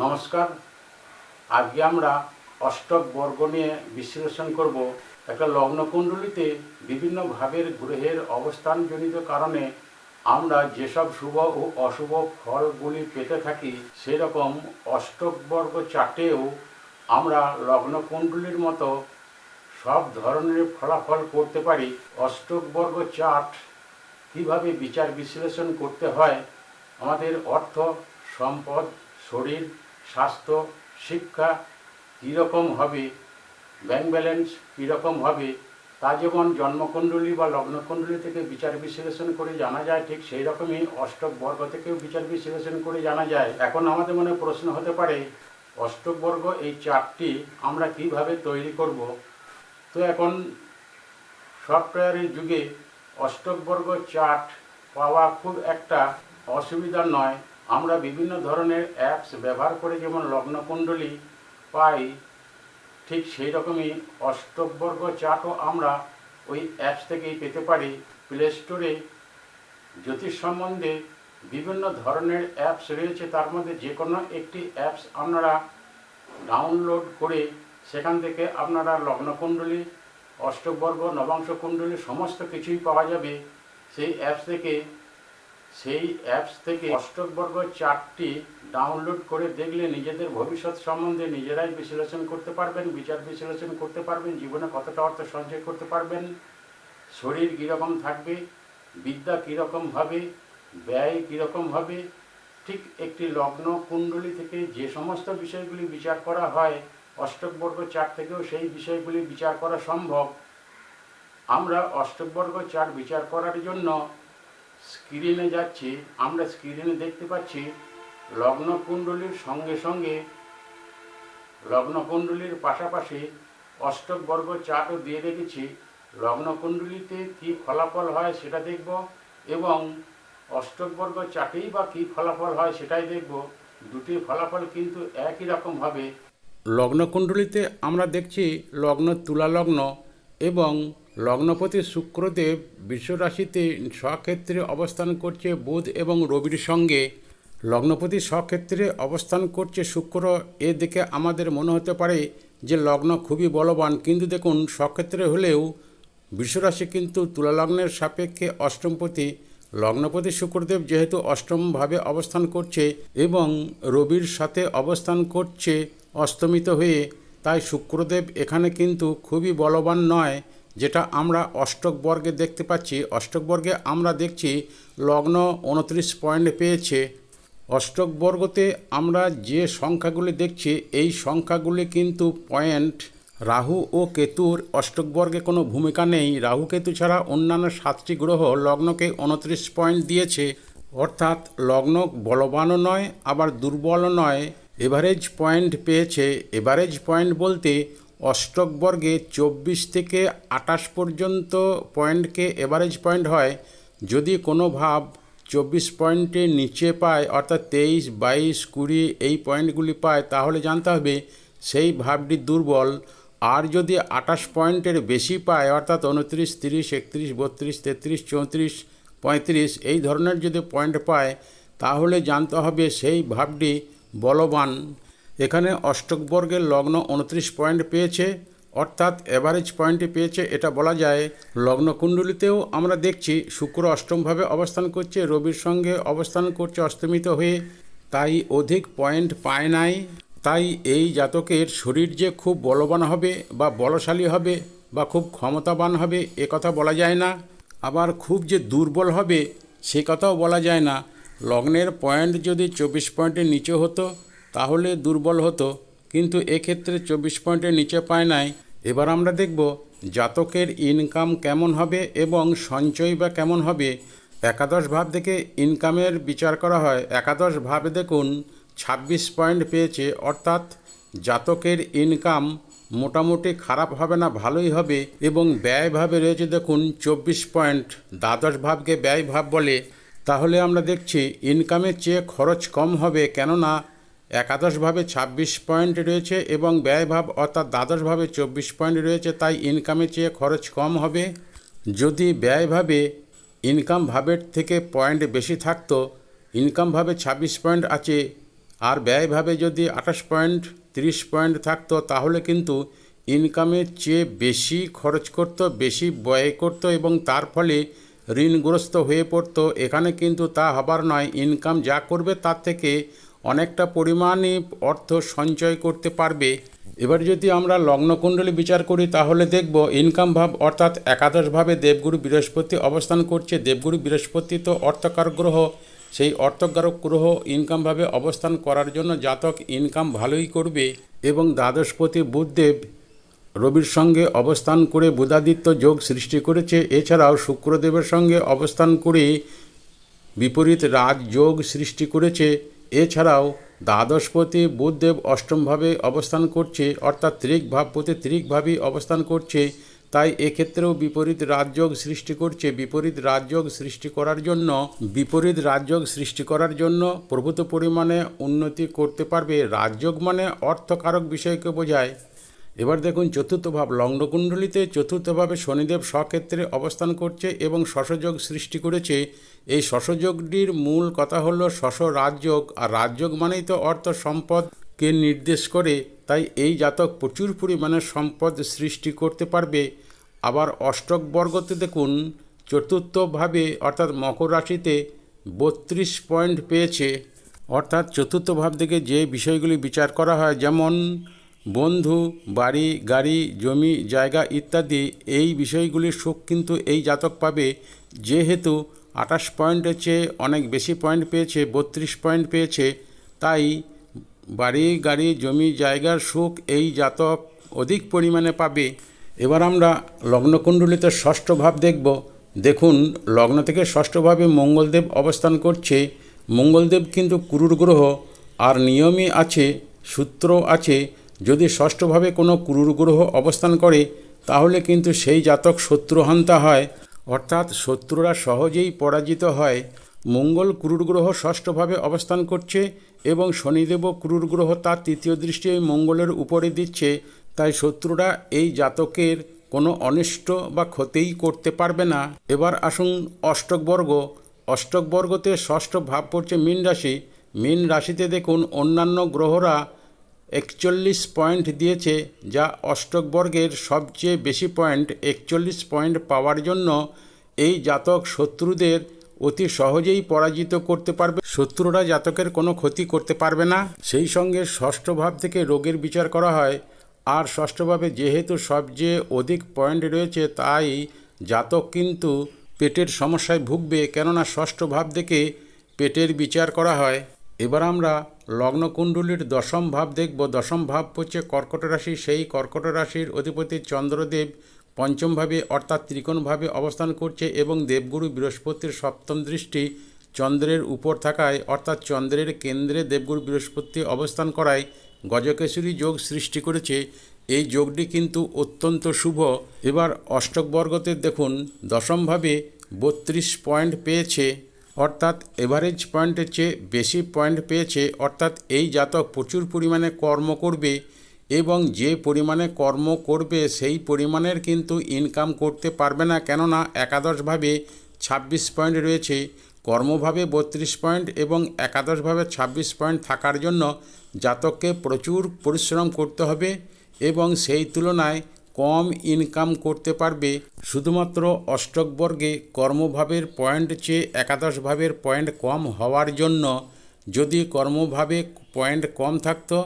নমস্কার। আজকে আমরা অষ্টক বর্গ নিয়ে বিশ্লেষণ করব। একটা লগ্নকুণ্ডলিতে বিভিন্ন ভাবের গ্রহের অবস্থানজনিত কারণে আমরা যেসব শুভ ও অশুভ ফলগুলি পেতে থাকি, সেরকম অষ্টক বর্গ চার্টেও আমরা লগ্নকুণ্ডলির মতো সব ধরনের ফলাফল করতে পারি। অষ্টক বর্গ চার্ট কীভাবে বিচার বিশ্লেষণ করতে হয়? আমাদের অর্থ, সম্পদ, শরীর স্বাস্থ্য, শিক্ষা কীরকম হবে ব্যাংক ব্যালেন্স কীরকম হবে, তা যেমন জন্মকুণ্ডলী বা লগ্নকুণ্ডলী থেকে বিচার বিশ্লেষণ করে জানা যায়, ঠিক সেই রকমই অষ্টক বর্গ থেকেও বিচার বিশ্লেষণ করে জানা যায়। এখন আমাদের মনে প্রশ্ন হতে পারে, অষ্টক বর্গ এই চারটি আমরা কীভাবে তৈরি করব? তো এখন সফটওয়্যারের যুগে অষ্টক বর্গ চার্ট পাওয়া খুব একটা অসুবিধা নয়। আমরা বিভিন্ন ধরনের অ্যাপস ব্যবহার করে যেমন লগ্নকুণ্ডলী পাই, ঠিক সেই রকমই অষ্টবর্গ চার্টও আমরা ওই অ্যাপস থেকেই পেতে পারি। প্লে স্টোরে জ্যোতিষ সম্বন্ধে বিভিন্ন ধরনের অ্যাপস রয়েছে, তার মধ্যে যে কোনো একটি অ্যাপস আপনারা ডাউনলোড করে সেখান থেকে আপনারা লগ্নকুণ্ডলী, অষ্টবর্গ, নবাংশ কুণ্ডলী সমস্ত কিছুই পাওয়া যাবে। সেই অ্যাপস থেকে সেই অ্যাপস থেকে অষ্টকবর্গ চারটি ডাউনলোড করে দেখলে নিজেদের ভবিষ্যৎ সম্বন্ধে নিজেরাই বিশ্লেষণ করতে পারবেন, বিচার বিশ্লেষণ করতে পারবেন, জীবনে কতটা অর্থ সঞ্চয় করতে পারবেন, শরীর কীরকম থাকবে, বিদ্যা কীরকম হবে, ব্যয় কীরকম হবে, ঠিক একটি লগ্ন কুণ্ডলী থেকে যে সমস্ত বিষয়গুলি বিচার করা হয়, অষ্টকবর্গ চার থেকেও সেই বিষয়গুলি বিচার করা সম্ভব। আমরা অষ্টবর্গ চার বিচার করার জন্য স্ক্রিনে যাচ্ছি, আমরা স্ক্রিনে দেখতে পাচ্ছি লগ্ন কুণ্ডলীর সঙ্গে সঙ্গে লগ্ন কুণ্ডলীর পাশাপাশি অষ্টক বর্গ দিয়ে রেখেছি। লগ্ন কুণ্ডলিতে কী ফলাফল হয় সেটা দেখব এবং অষ্টক বর্গ চার্টেই বা কী ফলাফল হয় সেটাই দেখব। দুটি ফলাফল কিন্তু একই রকম হবে। লগ্নকুণ্ডলিতে আমরা দেখছি লগ্ন তুলা লগ্ন এবং লগ্নপতি শুক্রদেব বিশ্বরাশিতে স্বক্ষেত্রে অবস্থান করছে বুধ এবং রবির সঙ্গে। লগ্নপতি স্বক্ষেত্রে অবস্থান করছে শুক্র। এ দেখে আমাদের মনে হতে পারে যে লগ্ন খুবই বলবান। কিন্তু দেখুন, স্বক্ষেত্রে হলেও বিশ্বরাশি কিন্তু তুলালগ্নের সাপেক্ষে অষ্টমপতি। লগ্নপতি শুক্রদেব যেহেতু অষ্টমভাবে অবস্থান করছে এবং রবির সাথে অবস্থান করছে অস্তমিত হয়ে, তাই শুক্রদেব এখানে কিন্তু খুবই বলবান নয়। যেটা আমরা অষ্টক বর্গে দেখতে পাচ্ছি। অষ্টক বর্গে আমরা দেখছি লগ্ন উনত্রিশ পয়েন্ট পেয়েছে। অষ্টক বর্গতে আমরা যে সংখ্যাগুলি দেখছি, এই সংখ্যাগুলি কিন্তু পয়েন্ট রাহু ও কেতুর অষ্টক বর্গে কোনো ভূমিকা নেই। রাহু কেতু ছাড়া অন্যান্য সাতটি গ্রহ লগ্নকে উনত্রিশ পয়েন্ট দিয়েছে। অর্থাৎ লগ্ন বলবানও নয়, আবার দুর্বলও নয়। এভারেজ পয়েন্ট পেয়েছে। এভারেজ পয়েন্ট বলতে অষ্টক বর্গে চব্বিশ থেকে আটাশ পর্যন্ত পয়েন্টকে এভারেজ পয়েন্ট হয়। যদি কোনো ভাব চব্বিশ পয়েন্টের নিচে পায়, অর্থাৎ তেইশ, বাইশ, কুড়ি এই পয়েন্টগুলি পায়, তাহলে জানতে হবে সেই ভাবটি দুর্বল। আর যদি আটাশ পয়েন্টের বেশি পায়, অর্থাৎ উনত্রিশ, তিরিশ, একত্রিশ, বত্রিশ, তেত্রিশ, চৌত্রিশ, পঁয়ত্রিশ এই ধরনের যদি পয়েন্ট পায়, তাহলে জানতে হবে সেই ভাবটি বলবান। এখানে অষ্টক বর্গের লগ্ন উনত্রিশ পয়েন্ট পেয়েছে, অর্থাৎ এভারেজ পয়েন্টে পেয়েছে। এটা বলা যায় লগ্ন কুণ্ডলিতেও আমরা দেখছি শুক্র অষ্টমভাবে অবস্থান করছে, রবির সঙ্গে অবস্থান করছে অস্তমিত হয়ে, তাই অধিক পয়েন্ট পায় নাই। তাই এই জাতকের শরীর যে খুব বলবান হবে বা বলশালী হবে বা খুব ক্ষমতাবান হবে, এ কথা বলা যায় না। আবার খুব যে দুর্বল হবে, সে কথাও বলা যায় না। লগ্নের পয়েন্ট যদি চব্বিশ পয়েন্টের নিচে হতো তাহলে দুর্বল হতো। কিন্তু এক্ষেত্রে চব্বিশ পয়েন্টের নিচে পায় নাই। এবার আমরা দেখব জাতকের ইনকাম কেমন হবে এবং সঞ্চয় বা কেমন হবে। একাদশ ভাব থেকে ইনকামের বিচার করা হয়। একাদশ ভাবে দেখুন, ছাব্বিশ পয়েন্ট পেয়েছে, অর্থাৎ জাতকের ইনকাম মোটামুটি খারাপ হবে না, ভালোই হবে এবং ব্যয় ভাবে রয়েছে দেখুন, চব্বিশ পয়েন্ট। দ্বাদশ ভাবকে ব্যয় ভাব বলে। তাহলে আমরা দেখছি ইনকামের চেয়ে খরচ কম হবে। কেননা একাদশভাবে ছাব্বিশ পয়েন্ট রয়েছে এবং ব্যয়ভাব অর্থাৎ দ্বাদশভাবে চব্বিশ পয়েন্ট রয়েছে, তাই ইনকামের চেয়ে খরচ কম হবে। যদি ব্যয়ভাবে ইনকাম ভাবের থেকে পয়েন্ট বেশি থাকতো ইনকাম ভাবে ছাব্বিশ পয়েন্ট আছে, আর ব্যয়ভাবে যদি আঠাশ পয়েন্ট, তিরিশ পয়েন্ট থাকতো, তাহলে কিন্তু ইনকামের চেয়ে বেশি খরচ করতো, বেশি ব্যয় করতো এবং তার ফলে ঋণগ্রস্ত হয়ে পড়তো। এখানে কিন্তু তা হবার নয় ইনকাম যা করবে তার থেকে অনেকটা পরিমাণে অর্থ সঞ্চয় করতে পারবে। এবার যদি আমরা লগ্নকুণ্ডলী বিচার করি, তাহলে দেখব ইনকাম ভাব অর্থাৎ একাদশভাবে দেবগুরু বৃহস্পতি অবস্থান করছে। দেবগুরু বৃহস্পতি তো অর্থকার গ্রহ, সেই অর্থকারক গ্রহ ইনকামভাবে অবস্থান করার জন্য জাতক ইনকাম ভালোই করবে এবং দ্বাদশপতি বুধদেব রবির সঙ্গে অবস্থান করে বুধাদিত্য যোগ সৃষ্টি করেছে। এছাড়াও শুক্রদেবের সঙ্গে অবস্থান করে বিপরীত রাজযোগ সৃষ্টি করেছে। এছাড়াও দ্বাদশপতি বুধদেব অষ্টমভাবে অবস্থান করছে, অর্থাৎ ত্রিক ভাবপতি ত্রিকভাবেই অবস্থান করছে। তাই এক্ষেত্রেও বিপরীত রাজযোগ সৃষ্টি করছে। বিপরীত রাজযোগ সৃষ্টি করার জন্য, বিপরীত রাজযোগ সৃষ্টি করার জন্য প্রভূত পরিমাণে উন্নতি করতে পারবে। রাজযোগ মানে অর্থকারক বিষয়কে বোঝায়। এবার দেখুন চতুর্থ ভাব, লগ্নকুণ্ডলিতে চতুর্থভাবে শনিদেব স্বক্ষেত্রে অবস্থান করছে এবং শশযোগ সৃষ্টি করেছে। এই শশযোগটির মূল কথা হলো শশ রাজযোগ, আর রাজযোগ মানেই তো অর্থ সম্পদকে নির্দেশ করে, তাই এই জাতক প্রচুর পরিমাণে সম্পদ সৃষ্টি করতে পারবে। আবার অষ্টক বর্গতে দেখুন চতুর্থভাবে অর্থাৎ মকর রাশিতে বত্রিশ পয়েন্ট পেয়েছে। অর্থাৎ চতুর্থ ভাব থেকে যে বিষয়গুলি বিচার করা হয়, যেমন বন্ধু, বাড়ি, গাড়ি, জমি, জায়গা ইত্যাদি এই বিষয়গুলির সুখ কিন্তু এই জাতক পাবে। যেহেতু আঠাশ পয়েন্টের চেয়ে অনেক বেশি পয়েন্ট পেয়েছে, বত্রিশ পয়েন্ট পেয়েছে, তাই বাড়ি, গাড়ি, জমি, জায়গার সুখ এই জাতক অধিক পরিমাণে পাবে। এবার আমরা লগ্নকুণ্ডলিতে ষষ্ঠ ভাব দেখব। দেখুন, লগ্ন থেকে ষষ্ঠভাবে মঙ্গলদেব অবস্থান করছে। মঙ্গলদেব কিন্তু কুরুর গ্রহ, আর নিয়মই আছে, সূত্র আছে যদি ষষ্ঠভাবে কোনো কুরুর গ্রহ অবস্থান করে, তাহলে কিন্তু সেই জাতক শত্রুহান্তা হয়। অর্থাৎ শত্রুরা সহজেই পরাজিত হয়। মঙ্গল ক্রুর গ্রহ ষষ্ঠভাবে অবস্থান করছে এবং শনিদেব ক্রুর গ্রহ তার তৃতীয় দৃষ্টি মঙ্গলের উপরে দিচ্ছে। তাই শত্রুরা এই জাতকের কোনো অনিষ্ট বা ক্ষতিই করতে পারবে না। এবার আসুন অষ্টক বর্গ। অষ্টক বর্গতে ষষ্ঠ ভাব পড়ছে মীন রাশি। মীন রাশিতে দেখুন অন্যান্য গ্রহরা একচল্লিশ পয়েন্ট দিয়েছে, যা অষ্টকবর্গের সবচেয়ে বেশি পয়েন্ট একচল্লিশ পয়েন্ট পাওয়ার জন্য এই জাতক শত্রুদের অতি সহজেই পরাজিত করতে পারবে। শত্রুরা জাতকের কোনো ক্ষতি করতে পারবে না। সেই সঙ্গে ষষ্ঠ ভাব থেকে রোগের বিচার করা হয়। আর ষষ্ঠভাবে যেহেতু সবচেয়ে অধিক পয়েন্ট রয়েছে, তাই জাতক কিন্তু পেটের সমস্যায় ভুগবে। কেননা ষষ্ঠ ভাব থেকে পেটের বিচার করা হয়। এবার আমরা লগ্নকুণ্ডলীর দশম ভাব দেখব। দশম ভাব হচ্ছে কর্কট রাশি। সেই কর্কট রাশির অধিপতি চন্দ্রদেব পঞ্চমভাবে অর্থাৎ ত্রিকোণভাবে অবস্থান করছে এবং দেবগুরু বৃহস্পতির সপ্তম দৃষ্টি চন্দ্রের উপর থাকায়, অর্থাৎ চন্দ্রের কেন্দ্রে দেবগুরু বৃহস্পতি অবস্থান করায় গজকেশরী যোগ সৃষ্টি করেছে। এই যোগটি কিন্তু অত্যন্ত শুভ। এবার অষ্টক বর্গতে দেখুন দশমভাবে বত্রিশ পয়েন্ট পেয়েছে। অর্থাৎ এভারেজ পয়েন্টের চেয়ে বেশি পয়েন্ট পেয়েছে, অর্থাৎ এই জাতক প্রচুর পরিমাণে কর্ম করবে এবং যে পরিমাণে কর্ম করবে সেই পরিমাণের কিন্তু ইনকাম করতে পারবে না। কেননা একাদশভাবে ছাব্বিশ পয়েন্ট রয়েছে, কর্মভাবে বত্রিশ পয়েন্ট এবং একাদশভাবে ছাব্বিশ পয়েন্ট থাকার জন্য জাতককে প্রচুর পরিশ্রম করতে হবে এবং সেই তুলনায় কম ইনকাম করতে পারবে। শুধুমাত্র অষ্টক বর্গে কর্মভাবের পয়েন্ট চেয়ে একাদশ ভাবের পয়েন্ট কম হওয়ার জন্য যদি কর্মভাবে পয়েন্ট কম থাকতো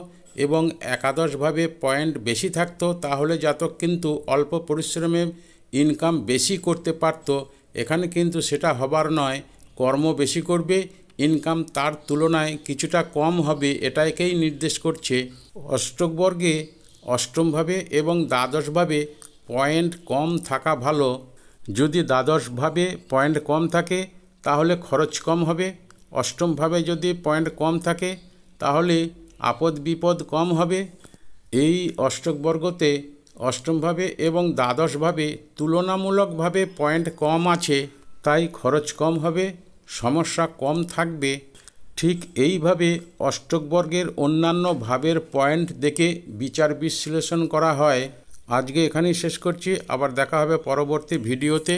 এবং একাদশভাবে পয়েন্ট বেশি থাকতো, তাহলে জাতক কিন্তু অল্প পরিশ্রমে ইনকাম বেশি করতে পারত। এখানে কিন্তু সেটা হবার নয়, কর্ম বেশি করবে, ইনকাম তার তুলনায় কিছুটা কম হবে, এটাকেই নির্দেশ করছে। অষ্টক বর্গে অষ্টমভাবে এবং দ্বাদশভাবে পয়েন্ট কম থাকা ভালো। যদি দ্বাদশভাবে পয়েন্ট কম থাকে, তাহলে খরচ কম হবে। অষ্টমভাবে যদি পয়েন্ট কম থাকে, তাহলে আপদ বিপদ কম হবে। এই অষ্টক বর্গতে অষ্টমভাবে এবং দ্বাদশভাবে তুলনামূলকভাবে পয়েন্ট কম আছে, তাই খরচ কম হবে। সমস্যা কম থাকবে। ঠিক এইভাবে অষ্টকবর্গের অন্যান্য ভাবের পয়েন্ট দেখে বিচার বিশ্লেষণ করা হয়। আজকে এখানেই শেষ করছি। আবার দেখা হবে পরবর্তী ভিডিওতে।